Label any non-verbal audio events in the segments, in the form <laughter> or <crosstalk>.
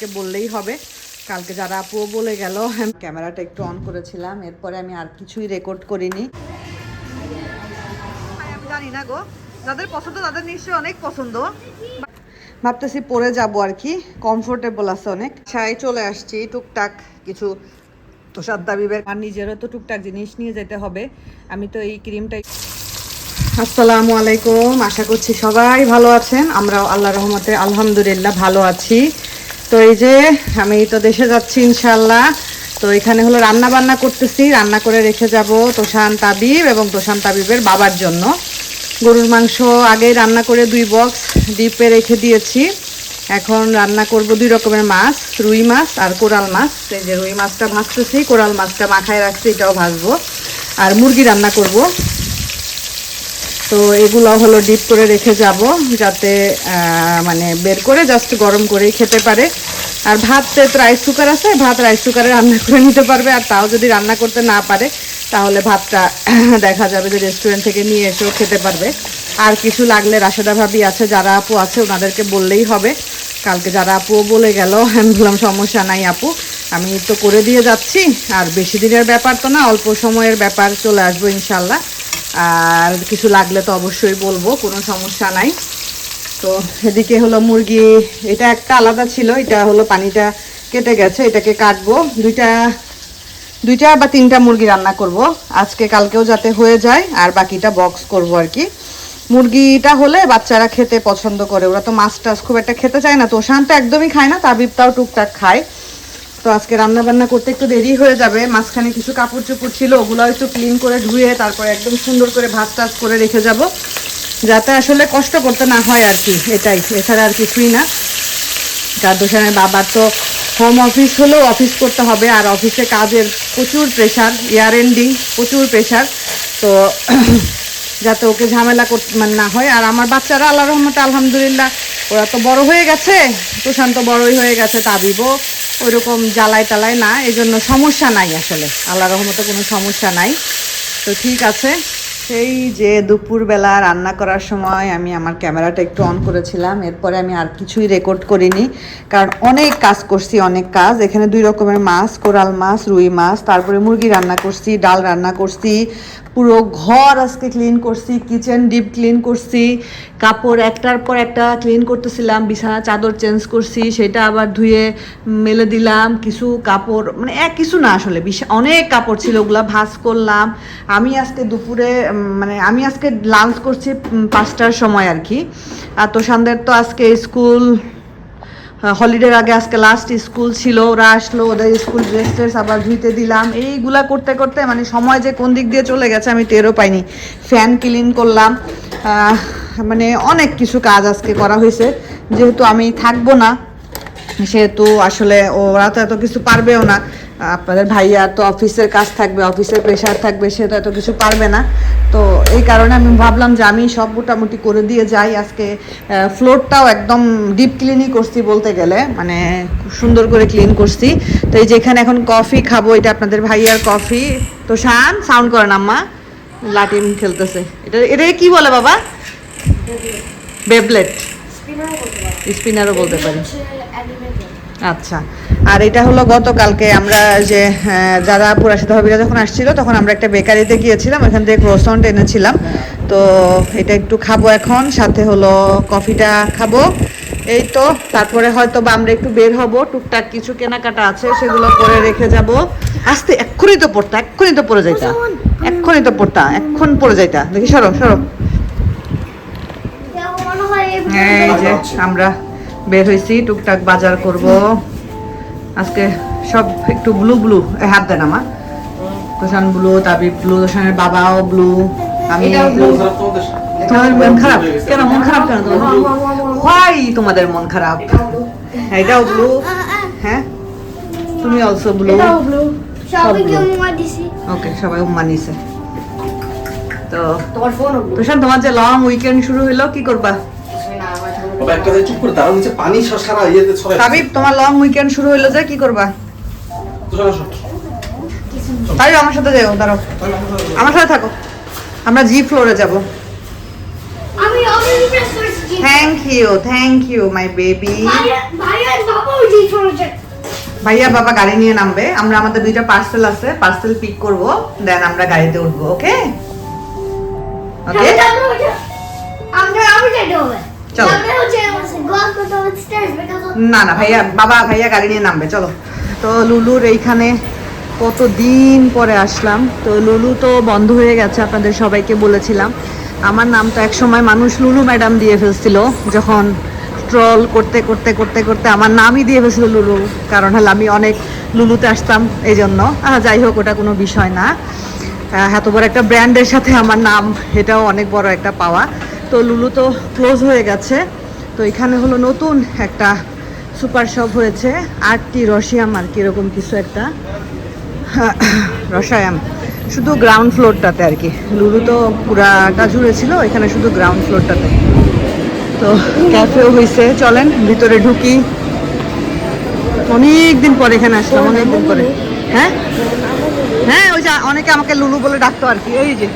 ওনাদেরকে বললেই হবে। কালকে যারা আপুও বলে গেল ক্যামেরাটা একটু অন করেছিলাম এরপরে আমি আর কিছুই রেকর্ড করিনি। আমি জানি না গো যাদের পছন্দ তাদের নিশ্চয়ই অনেক পছন্দ। ভাবতেছি পরে যাব আর কি কমফোর্টেবল আছে অনেক। ছাই চলে আসছি টুকটাক কিছু তোষার দাবিবের আর নিজেরও তো টুকটাক জিনিস নিয়ে যেতে হবে। আমি তো এই ক্রিমটাই আসসালামু আলাইকুম আশা করছি সবাই ভালো আছেন। আমরাও আল্লাহ রহমতে আলহামদুলিল্লাহ ভালো আছি। তো এই যে আমি তো দেশে যাচ্ছি ইনশাল্লাহ তো এখানে হলো রান্না বান্না করতেছি, রান্না করে রেখে যাব তোষান তাবিব এবং তোষান তাবিবের বাবার জন্য। গরুর মাংস আগেই রান্না করে দুই বক্স ডিপে রেখে দিয়েছি। এখন রান্না করব দুই রকমের মাছ, রুই মাছ আর কোরাল মাছ। এই যে রুই মাছটা ভাজতেছি, কোরাল মাছটা মাখায় রাখছি, এটাও ভাজবো। আর মুরগি রান্না করব। তো এগুলো হলো ডিপ করে রেখে যাব যাতে মানে বের করে জাস্ট গরম করেই খেতে পারে। আর ভাত তো রাইস কুকার আছে, ভাত রাইস কুকারে রান্না করে নিতে পারবে। আর তাও যদি রান্না করতে না পারে, তাহলে ভাতটা <coughs> দেখা যাবে যে রেস্টুরেন্ট থেকে নিয়ে এসেও খেতে পারবে। আর কিছু লাগলে রাশেদা ভাবি আছে, যারা আপু আছে ওনাদেরকে বললেই হবে। কালকে যারা আপুও বলে গেল, আমি বললাম, সমস্যা নাই আপু, আমি তো করে দিয়ে যাচ্ছি। আর বেশি দিনের ব্যাপার তো না, অল্প সময়ের ব্যাপার চলে আসব ইনশাল্লাহ। আর কিছু লাগলে তো অবশ্যই বলব, কোনো সমস্যা নাই। তো এদিকে হলো মুরগি, এটা একটা আলাদা ছিল, এটা হলো পানিটা কেটে গেছে, এটাকে কাটবো। দুইটা দুইটা বা তিনটা মুরগি রান্না করব। আজকে কালকেও যাতে হয়ে যায়, আর বাকিটা বক্স করব আর কি। মুরগিটা হলে বাচ্চারা খেতে পছন্দ করে, ওরা তো মাছ টাছ খুব একটা খেতে চায় না, তো শান্ত একদমই খায় না, তাবিবটাও টুকটাক খায়। তো আজকে রান্না বান্না করতে একটু দেরি হয়ে যাবে। মাঝখানে কিছু কাপড় চোপড় ছিল ওগুলো একটু ক্লিন করে ধুয়ে তারপর একদম সুন্দর করে ভাত টাজ করে রেখে যাব। যাতে আসলে কষ্ট করতে না হয় আর কি, এটাই। এছাড়া আর কিছুই না। যার দোষানের বাবার তো হোম অফিস হলেও অফিস করতে হবে, আর অফিসে কাজের প্রচুর প্রেশার ইয়ার এন্ডিং প্রচুর প্রেশার তো <clears throat> যাতে ওকে ঝামেলা করতে মানে না হয়। আর আমার বাচ্চারা আল্লাহ রহমতে আলহামদুলিল্লাহ, ওরা তো বড় হয়ে গেছে। প্রশান্ত বড়ই হয়ে গেছে, তাবিবও। ওইরকম জ্বালায় টালায় না, এজন্য জন্য সমস্যা নাই আসলে। আল্লাহ রহমতে কোনো সমস্যা নাই। তো ঠিক আছে। সেই যে দুপুরবেলা রান্না করার সময় আমি আমার ক্যামেরাটা একটু অন করেছিলাম, এরপরে আমি আর কিছুই রেকর্ড করিনি। কারণ অনেক কাজ করছি, অনেক কাজ। এখানে দুই রকমের মাছ, কোরাল মাছ, রুই মাছ, তারপরে মুরগি রান্না করছি, ডাল রান্না করছি, পুরো ঘর আজকে ক্লিন করছি কিচেন ডিপ ক্লিন করছি, কাপড় একটার পর একটা ক্লিন করতেছিলাম, বিছানা চাদর চেঞ্জ করছি, সেটা আবার ধুয়ে মেলে দিলাম, কিছু কাপড় মানে এক কিছু না আসলে, বিশা অনেক কাপড় ছিল, ওগুলা ভাঁজ করলাম। আমি আজকে দুপুরে মানে আমি আজকে লাঞ্চ করছি পাঁচটার সময় আর কি। আর তোষানদের তো আজকে স্কুল হলিডের আগে আজকে লাস্ট স্কুল ছিল। ওরা আসলো, ওদের স্কুল ড্রেস ট্রেস আবার ধুইতে দিলাম। এইগুলা করতে করতে মানে সময় যে কোন দিক দিয়ে চলে গেছে আমি টেরও পাইনি। ফ্যান ক্লিন করলাম। মানে অনেক কিছু কাজ আজকে করা হয়েছে। যেহেতু আমি থাকব না, সেহেতু আসলে ওরা তো এত কিছু পারবেও না। আপনাদের ভাইয়া তো অফিসের কাজ থাকবে অফিসের প্রেশার থাকবে সে তো এত কিছু পারবে না। তো এই কারণে আমি ভাবলাম যে আমি সব মোটামুটি করে দিয়ে যাই। আজকে ফ্লোরটাও একদম ডিপ ক্লিনই করছি বলতে গেলে মানে খুব সুন্দর করে ক্লিন করছি। তো এই যে এখানে এখন কফি খাব এটা আপনাদের ভাইয়ার কফি তো শান সাউন্ড করেন আম্মা। লাটিন খেলতেছে। এটা এটা কি বলে বাবা? বেবলেট স্পিনারও বলতে পারি আচ্ছা। আর এটা হলো গতকালকে আমরা যে যারা পুরাশিত ভাবিরা যখন আসছিল তখন আমরা একটা বেকারিতে গিয়েছিলাম ওখান থেকে ক্রোসন্ট এনেছিলাম। তো এটা একটু খাব এখন সাথে হলো কফিটা খাব। এই তো তারপরে হয়তো বা আমরা একটু বের হব টুকটাক কিছু কেনাকাটা আছে সেগুলো করে রেখে যাব। আসতে এক্ষুনি তো পড়তা এক্ষুনি তো পড়ে যাইতা। এক্ষুনি তো পড়তা এক্ষণ পড়ে যাইতা। দেখি সরো সরো। এই যে আমরা বের হয়েছি টুকটাক বাজার করব। আজকে সব একটু ব্লু ব্লু হাত দেন আমার। তোষান ব্লু তাবি ব্লু তোষানের বাবাও ব্লু আমি তোমাদের মন খারাপ? কেন মন খারাপ কেন হয় তোমাদের মন খারাপ। এটাও ব্লু হ্যাঁ? তুমি অলসো ব্লু ওকে সবাই উম্মা নিছে। তো তোমার তোমার যে লং উইকেন্ড শুরু হইল কি করবা? বাবা একটা চুপ করে দাঁড়াও নিচে পানি সারা ইয়েতে ছড়াই তাবিব তোমার লং উইকেন্ড শুরু হইল যে কি করবা? তাই আমার সাথে যাও দাঁড়াও। আমার সাথে থাকো। আমরা জি ফ্লোরে যাব। আমি আমি প্রেস করেছি thank you thank you my baby ভাইয়া ভাইয়া বাবাও জি ফোন ভাইয়া বাবা গাড়ি নিয়ে নামবে। আমরা আমাদের দুইটা পার্সেল আছে। পার্সেল পিক করব দেন আমরা গাড়িতে উঠবো ওকে ওকে আমরা আমি হবে চলো। না না ভাইয়া বাবা ভাইয়া গাড়ি নিয়ে নামবে চলো। তো লুলুর এইখানে কত দিন পরে আসলাম? তো লুলু তো বন্ধ হয়ে গেছে আপনাদের সবাইকে বলেছিলাম। আমার নামটা এক সময় মানুষ লুলু ম্যাডাম দিয়ে ফেলছিল যখন ট্রল করতে করতে করতে করতে আমার নামই দিয়ে ফেলছিল লুলু। কারণ হলো আমি অনেক লুলুতে আসতাম এই জন্য যাই হোক ওটা কোনো বিষয় না। এত বড় একটা ব্র্যান্ডের সাথে আমার নাম এটাও অনেক বড় একটা পাওয়া। তো লুলু তো ক্লোজ হয়ে গেছে। তো এখানে হলো নতুন একটা সুপার শপ হয়েছে, আটটি রসিয়াম আর কি এরকম কিছু একটা। <coughs> রসায়াম, শুধু গ্রাউন্ড ফ্লোরটাতে আর কি। লুলু তো পুরাটা জুড়ে ছিল, এখানে শুধু গ্রাউন্ড ফ্লোরটাতে তো ক্যাফেও হয়েছে চলেন ভিতরে ঢুকি। অনেক দিন পরে এখানে আসলাম অনেক দিন পরে। হ্যাঁ? হ্যাঁ ওই যে অনেকে আমাকে লুলু বলে ডাকতো আর কি, এই যে।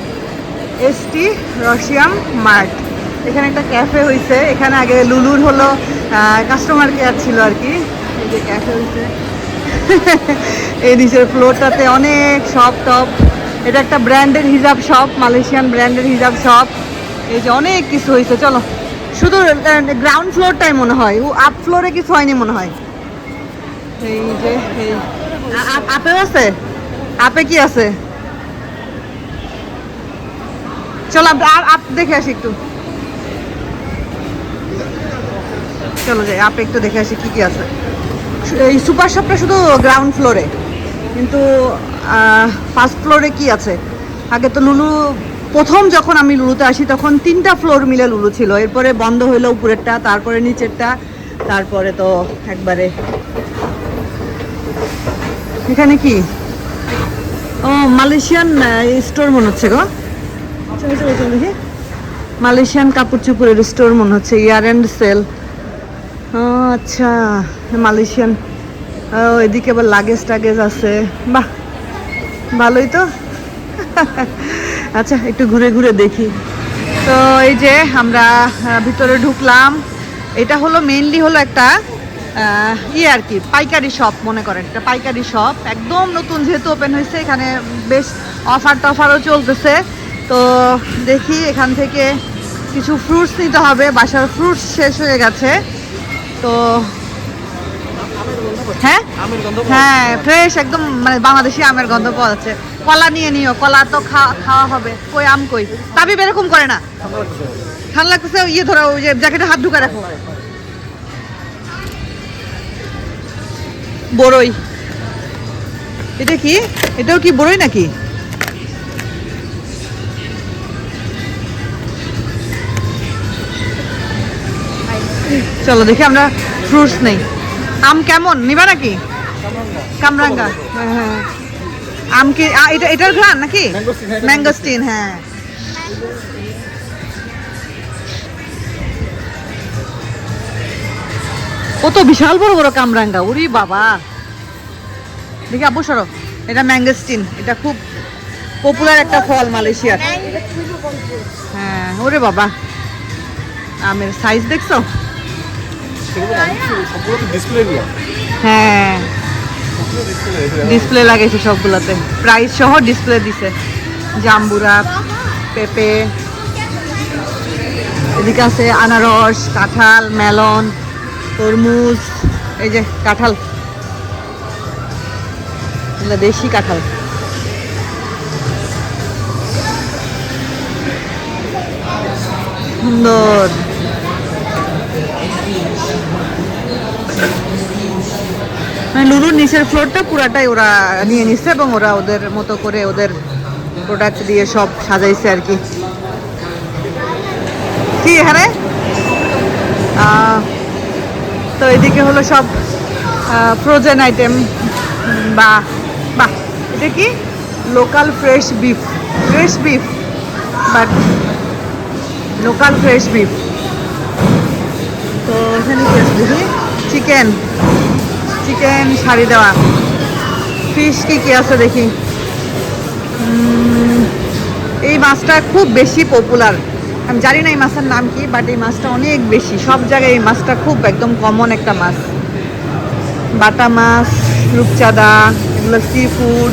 এসটি রশিয়াম মার্ট। এখানে একটা ক্যাফে হয়েছে এখানে আগে লুলুর হলো কাস্টমার কেয়ার ছিল আর কি। এই যে ক্যাফে হয়েছে <laughs> এই নিচের ফ্লোরটাতে অনেক শপ টপ এটা একটা ব্র্যান্ডের হিজাব শপ মালয়েশিয়ান ব্র্যান্ডের হিজাব শপ এই যে অনেক কিছু হয়েছে চলো। শুধু গ্রাউন্ড ফ্লোরটাই মনে হয়। ও আপ ফ্লোরে কিছু হয়নি মনে হয়। এই যে আপেও আছে? আপে কি আছে? চলো, আপ দেখে আসি একটু। চলো যাই, আপে একটু দেখে আসি কি কি আছে। এই সুপার শপটা শুধু গ্রাউন্ড ফ্লোরে কিন্তু ফার্স্ট ফ্লোরে কি আছে? আগে তো লুলু, প্রথম যখন আমি লুলুতে আসি, তখন তিনটা ফ্লোর মিলে লুলু ছিল। এরপরে বন্ধ হইল উপরেরটা, তারপরে নিচেরটা, তারপরে তো একবারে। এখানে কি? ও, মালয়েশিয়ান স্টোর মনে হচ্ছে গো। মালয়েশিয়ান কাপড় চোপড়ের স্টোর মনে হচ্ছে, ইয়ার অ্যান্ড সেল। আচ্ছা মালয়েশিয়ান। ও, এদিকে আবার লাগেজ টাগেজ আছে। বাহ, ভালোই তো। <laughs> আচ্ছা একটু ঘুরে ঘুরে দেখি। তো এই যে আমরা ভিতরে ঢুকলাম, এটা হলো মেনলি হলো একটা ইয়ে আর কি, পাইকারি শপ মনে করেন, একটা পাইকারি শপ একদম নতুন যেহেতু ওপেন হয়েছে, এখানে বেশ অফার টফারও চলতেছে। তো দেখি এখান থেকে কিছু ফ্রুটস নিতে হবে। বাসার ফ্রুটস শেষ হয়ে গেছে। তো হ্যাঁ? হ্যাঁ ফ্রেশ একদম মানে বাংলাদেশি আমের গন্ধ পাওয়া যাচ্ছে। কলা নিয়ে নিও, কলা তো খাওয়া হবে। কই আম কই? তাবিব এরকম করে না। ঠান্ডা লাগতেছে ইয়ে ধরো, ওই যে জ্যাকেটে হাত ঢুকে রাখো। বড়ই এটা কি? এটাও কি বড়ই নাকি? চলো দেখি আমরা ফ্রুটস নেই। আম কেমন? নিবা নাকি? কামরাঙ্গা। আম কি এটা এটার ঘ্রাণ নাকি? ম্যাঙ্গোস্টিন হ্যাঁ। ও তো বিশাল বড় বড় কামরাঙ্গা, ওরে বাবা। দেখি আবু সরো। এটা ম্যাঙ্গোস্টিন, এটা খুব পপুলার একটা ফল মালয়েশিয়ার হ্যাঁ ওরে বাবা। আমের সাইজ দেখছ? হ্যাঁ। ডিসপ্লে ডিসপ্লে লাগাইছে সবগুলোতে। প্রাইস সহ ডিসপ্লে দিছে। জাম্বুরা পেঁপে এদিকে আছে আনারস কাঁঠাল মেলন তরমুজ এই যে কাঁঠাল। দেশি কাঁঠাল। সুন্দর। লুলুর নিচের ফ্লোরটা পুরাটাই ওরা নিয়ে নিচ্ছে এবং ওরা ওদের মতো করে ওদের প্রোডাক্ট দিয়ে সব সাজাইছে আর কি। কি এখানে? তো এদিকে হলো সব ফ্রোজেন আইটেম বা, বাহ, এটা কি? Local fresh beef fresh beef but local fresh beef তো এখানে চিকেন চিকেন শাড়ি দেওয়া। ফিশ কি কি আছে দেখি। এই মাছটা খুব বেশি পপুলার আমি জানি না এই মাছের নাম কি বাট এই মাছটা অনেক বেশি। সব জায়গায় এই মাছটা খুব একদম কমন একটা মাছ। বাটা মাছ, রূপচাঁদা, এগুলো সি ফুড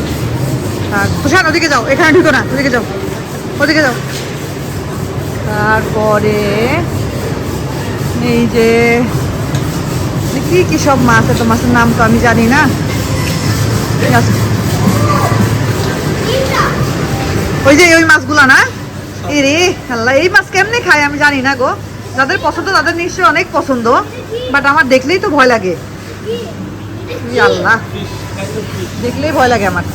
তুষার ওদিকে যাও, এখানে ঢুকো না, ওদিকে যাও ওদিকে যাও। তারপরে এই যে কি কি সব মাছ এত মাছের নাম তো আমি জানি না। ওই যে ওই মাছগুলো না? এই রে, আল্লাহ, এই মাছ কেমনে খায় আমি জানি না গো। যাদের পছন্দ, তাদের নিশ্চয়ই অনেক পছন্দ বাট আমার দেখলেই তো ভয় লাগে। আল্লাহ, দেখলেই ভয় লাগে আমার।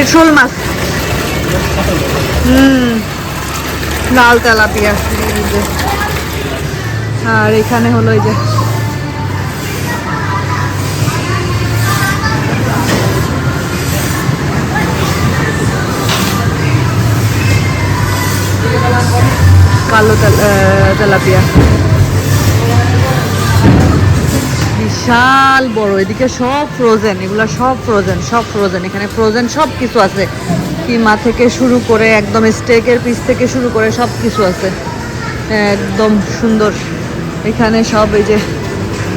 এর শোল মাছ। হুম। লাল তেলাপিয়া। আর এখানে হলো এই যে। কালো তেলাপিয়া। বিশাল বড়, এদিকে সব ফ্রোজেন এগুলো সব ফ্রোজেন সব ফ্রোজেন এখানে ফ্রোজেন সব কিছু আছে। কিমা থেকে শুরু করে একদম স্টেকের পিস থেকে শুরু করে সব কিছু আছে। একদম সুন্দর। এখানে সব এই যে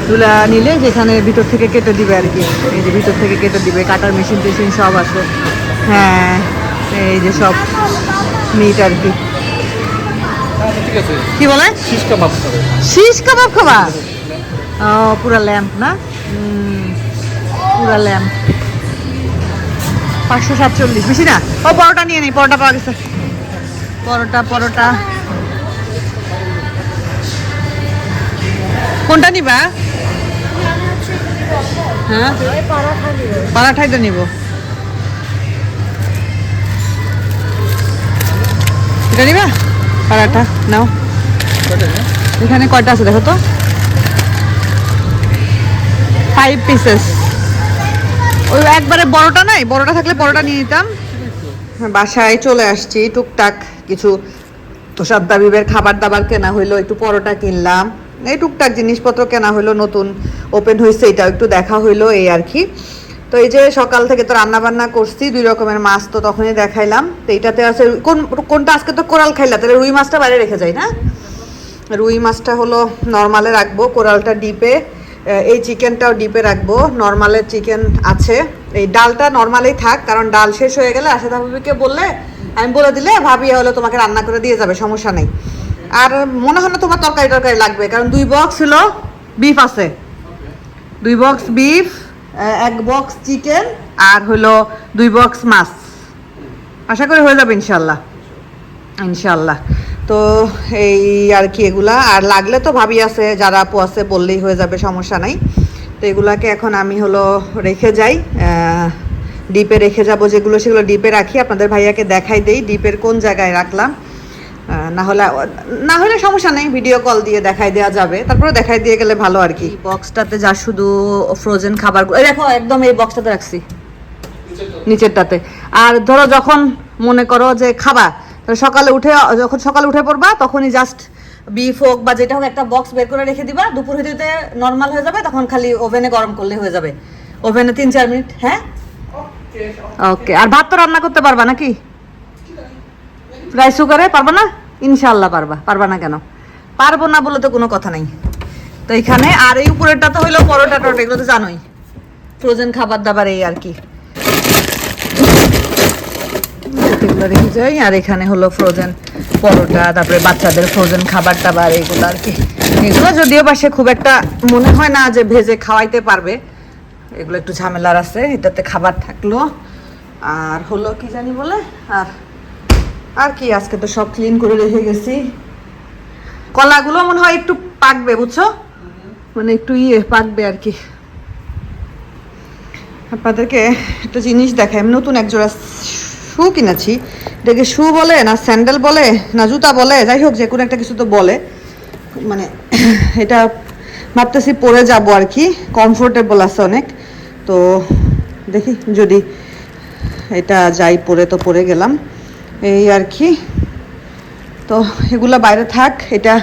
তুলা নিলে যেখানে ভিতর থেকে কেটে দিবে আর কি। এই যে ভিতর থেকে কেটে দিবে কাটার মেশিন টেশিন সব আছে। হ্যাঁ এই যে সব মিট আর কি। আচ্ছা, কি বলে? শীষ কাবাব খাবে। শীষ কাবাব খাবা? ও পুরা ল্যাম্প না? পুরা ল্যাম্প পাঁচশো সাতচল্লিশ। বেশি না? ও, পরোটা নিয়ে নিই, পরোটা পাওয়া গেছে। পরোটা পরোটা। কোনটা নিবা? হ্যাঁ? পারাঠাইটা নিব। এটা নিবা? পারাঠা, নাও। এখানে কয়টা আছে দেখো তো? ফাইভ পিসেস ওই একবারে বড়টা নাই, বড়টা থাকলে বড়টা নিয়ে নিতাম। বাসায় চলে আসছি, টুকটাক কিছু তোষার দাবিবের খাবার দাবার কেনা হইল, একটু পরোটা কিনলাম। এই টুকটাক জিনিসপত্র কেনা হইল, নতুন ওপেন হয়েছে এটাও একটু দেখা হইল, এই আর কি। তো এই যে সকাল থেকে তো রান্না বান্না করছি, দুই রকমের মাছ তো তখনই দেখাইলাম। তো এইটাতে আছে, কোন, কোনটা আজকে তো কোরাল খাইলা? তাহলে রুই মাছটা বাইরে রেখে যাই না? রুই মাছটা হলো নর্মালে রাখব, কোরালটা ডিপে। এই চিকেনটাও ডিপে রাখব। নর্মালের চিকেন আছে। এই ডালটা নর্মালেই থাক, কারণ ডাল শেষ হয়ে গেলে আশা ভাবিকে বললে, আমি বলে দিলে, ভাবি হলে তোমাকে রান্না করে দিয়ে যাবে, সমস্যা নেই। আর মনে হয় না তোমার তরকারি টরকারি লাগবে, কারণ দুই বক্স হলো বিফ আছে। দুই বক্স বিফ এক বক্স চিকেন আর হলো দুই বক্স মাছ। আশা করি হয়ে যাবে ইনশাল্লাহ। ইনশাল্লাহ। তো এই আর কি এগুলা। আর লাগলে তো ভাবি আছে যারা আপু আছে বললেই হয়ে যাবে সমস্যা নাই। তো এগুলাকে এখন আমি হলো রেখে যাই। ডিপে রেখে যাব যেগুলো সেগুলো ডিপে রাখি। আপনাদের ভাইয়াকে দেখাই দেই ডিপের কোন জায়গায় রাখলাম। না হলে না হলে সমস্যা নেই ভিডিও কল দিয়ে দেখাই দেওয়া যাবে। তারপরে দেখাই দিয়ে গেলে ভালো আর কি। বক্সটাতে যা শুধু ফ্রোজেন খাবার দেখো একদম এই বক্সটাতে রাখছি। নিচেরটাতে। আর ধরো যখন মনে করো যে খাবা সকালে উঠে, যখন সকালে উঠে পড়বা, তখনই জাস্ট বিফ হোক বা যেটা হোক একটা বক্স বের করে রেখে দিবা। দুপুর হইতে নর্মাল হয়ে যাবে, তখন খালি ওভেনে গরম করলে হয়ে যাবে। ওভেনে তিন চার মিনিট হ্যাঁ? ওকে আর ভাত তো রান্না করতে পারবা নাকি? রাইস কুকারে পারবা না? ইনশাল্লাহ পারবা পারবা না কেন? পারব না বলে তো কোনো কথা নাই। তো এখানে, আর এই উপরেরটা তো হইল পরোটা টরোটা এগুলো তো জানোই। ফ্রোজেন খাবার দাবার এই আর কি। এগুলো রেখে আর এখানে হলো ফ্রোজেন পরোটা, তারপরে বাচ্চাদের ফ্রোজেন খাবার টাবার এগুলো আর কি। এগুলো যদিও সে খুব একটা মনে হয় না যে ভেজে খাওয়াইতে পারবে। এগুলো একটু ঝামেলার আছে, এটাতে খাবার থাকল। আর হলো কি জানি বলে? আর আর কি, আজকে তো সব ক্লিন করে রেখে গেছি। কলাগুলো মনে হয় একটু পাকবে, বুঝছ? মানে একটু ইয়ে পাকবে আর কি। আপনাদেরকে একটা জিনিস দেখাই। নতুন এক জোড়া শু কিনেছি। এটাকে শু বলে না স্যান্ডেল বলে না জুতা বলে? যাই হোক যে কোনো একটা কিছু তো বলে। মানে <clears throat> এটা ভাবতেছি পরে যাব আর কি। কমফোর্টেবল আছে অনেক। তো দেখি যদি এটা যাই, পরে তো পরে গেলাম। এই আর কি। তো এগুলো বাইরে থাক। এটা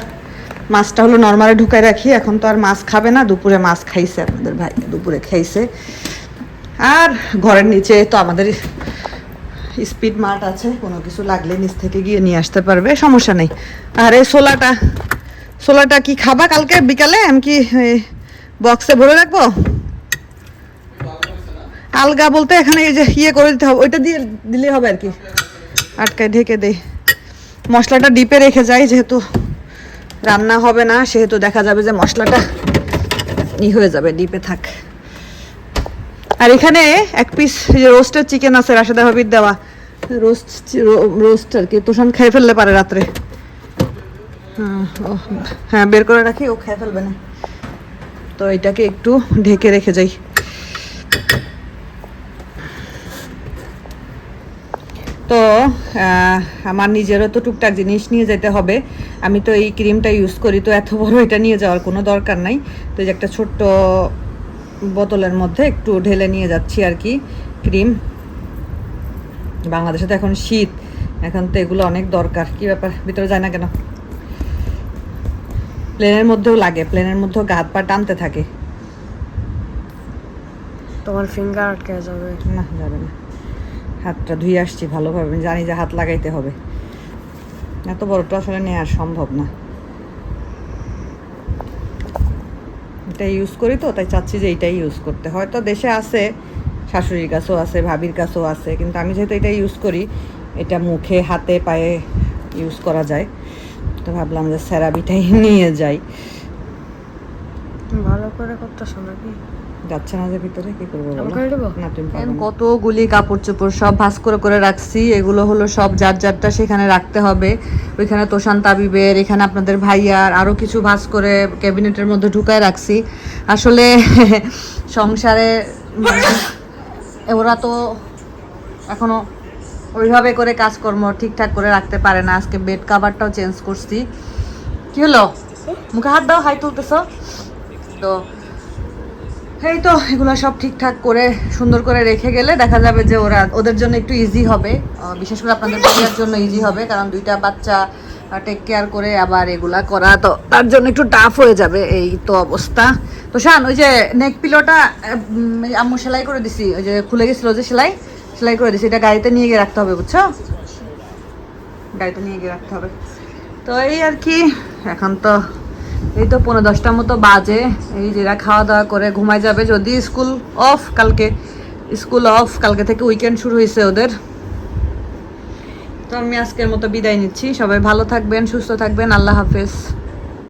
মাছটা হলো নর্মালে ঢুকাই রাখি। এখন তো আর মাছ খাবে না। দুপুরে মাছ খাইছে আপনাদের ভাই। দুপুরে খাইছে। আর ঘরের নিচে তো আমাদের স্পিড মার্ট আছে, কোনো কিছু লাগলে নিচ থেকে গিয়ে নিয়ে আসতে পারবে, সমস্যা নেই। আর এই সোলাটা সোলাটা কি খাবা কালকে বিকালে? আমি কি বক্সে ভরে রাখব? আলগা বলতে এখানে এই যে ইয়ে করে দিতে হবে, ওইটা দিয়ে দিলে হবে আর কি। আটকায় ঢেকে দেই। মশলাটা ডিপে রেখে যাই, যেহেতু রান্না হবে না, সেহেতু দেখা যাবে যে মশলাটা ই হয়ে যাবে, ডিপে থাক। আর এখানে এক পিস যে রোস্টেড চিকেন আছে রাশেদা ভাবির দেওয়া। রোস্ট রোস্ট আর কি তোষান খেয়ে ফেললে পারে রাত্রে। হ্যাঁ, বের করে রাখি ও খেয়ে ফেলবে না। তো এটাকে একটু ঢেকে রেখে যাই। তো আমার নিজেরও তো টুকটাক জিনিস নিয়ে যেতে হবে। আমি তো এই ক্রিমটা ইউজ করি তো এত বড় এটা নিয়ে যাওয়ার কোনো দরকার নাই। তো যে একটা ছোট্ট বোতলের মধ্যে একটু ঢেলে নিয়ে যাচ্ছি আর কি ক্রিম। বাংলাদেশে তো এখন শীত এখন তো এগুলো অনেক দরকার কি ব্যাপার ভিতরে যায় না কেন? প্লেনের মধ্যেও লাগে প্লেনের মধ্যেও গাত পা টানতে থাকে। তোমার ফিঙ্গার আটকে যাবে। না যাবে না। হাতটা ধুয়ে আসছি ভালোভাবে জানি যে হাত লাগাইতে হবে। এত বড়টা আসলে নেওয়া সম্ভব না। এটা ইউজ করি তো, তাই চাচ্ছি যে এটাই ইউজ করতে। হয়তো দেশে আছে, শাশুড়ির কাছেও আছে, ভাবির কাছেও আছে, কিন্তু আমি যেহেতু এটা ইউজ করি, এটা মুখে, হাতে, পায়ে ইউজ করা যায়। তো ভাবলাম যে স্যারাবিটাই <laughs> নিয়ে যাই। ভালো করে করতেছো নাকি? যাচ্ছে না যে ভিতরে কি করব? না কতগুলি কাপড় চোপড় সব ভাস করে করে রাখছি। এগুলো হলো সব যার যারটা সেখানে রাখতে হবে। ওইখানে তোষান তাবিবের এখানে আপনাদের ভাইয়ার আরও কিছু ভাস করে ক্যাবিনেটের মধ্যে ঢুকায় রাখছি। আসলে <laughs> সংসারে মানে ওরা তো এখনও ওইভাবে করে কাজকর্ম ঠিকঠাক করে রাখতে পারে না। আজকে বেড কাভারটাও চেঞ্জ করছি। কি হলো? মুখে হাত দাও হাই তুলতেছ? তো এই তো, এগুলো সব ঠিকঠাক করে, সুন্দর করে রেখে গেলে দেখা যাবে যে ওরা ওদের জন্য একটু ইজি হবে। বিশেষ করে আপনাদের বাচ্চার জন্য ইজি হবে, কারণ দুইটা বাচ্চা টেক কেয়ার করে আবার এগুলা করা, তো তার জন্য একটু টাফ হয়ে যাবে এই তো অবস্থা। তো শান, ওই যে নেক পিলোটা আম্মু সেলাই করে দিছি, ওই যে খুলে গেছিল যে সেলাই সেলাই করে দিছি, এটা গাড়িতে নিয়ে গিয়ে রাখতে হবে, বুঝছ? গাড়িতে নিয়ে গিয়ে রাখতে হবে। তো এই আর কি, এখন তো এই তো পনেরো দশটার মতো বাজে। এই যেটা খাওয়া দাওয়া করে ঘুমায় যাবে যদি স্কুল অফ কালকে। স্কুল অফ কালকে থেকে উইকেন্ড শুরু হয়েছে ওদের। তো আমি আজকের মতো বিদায় নিচ্ছি। সবাই ভালো থাকবেন, সুস্থ থাকবেন। আল্লাহ হাফেজ।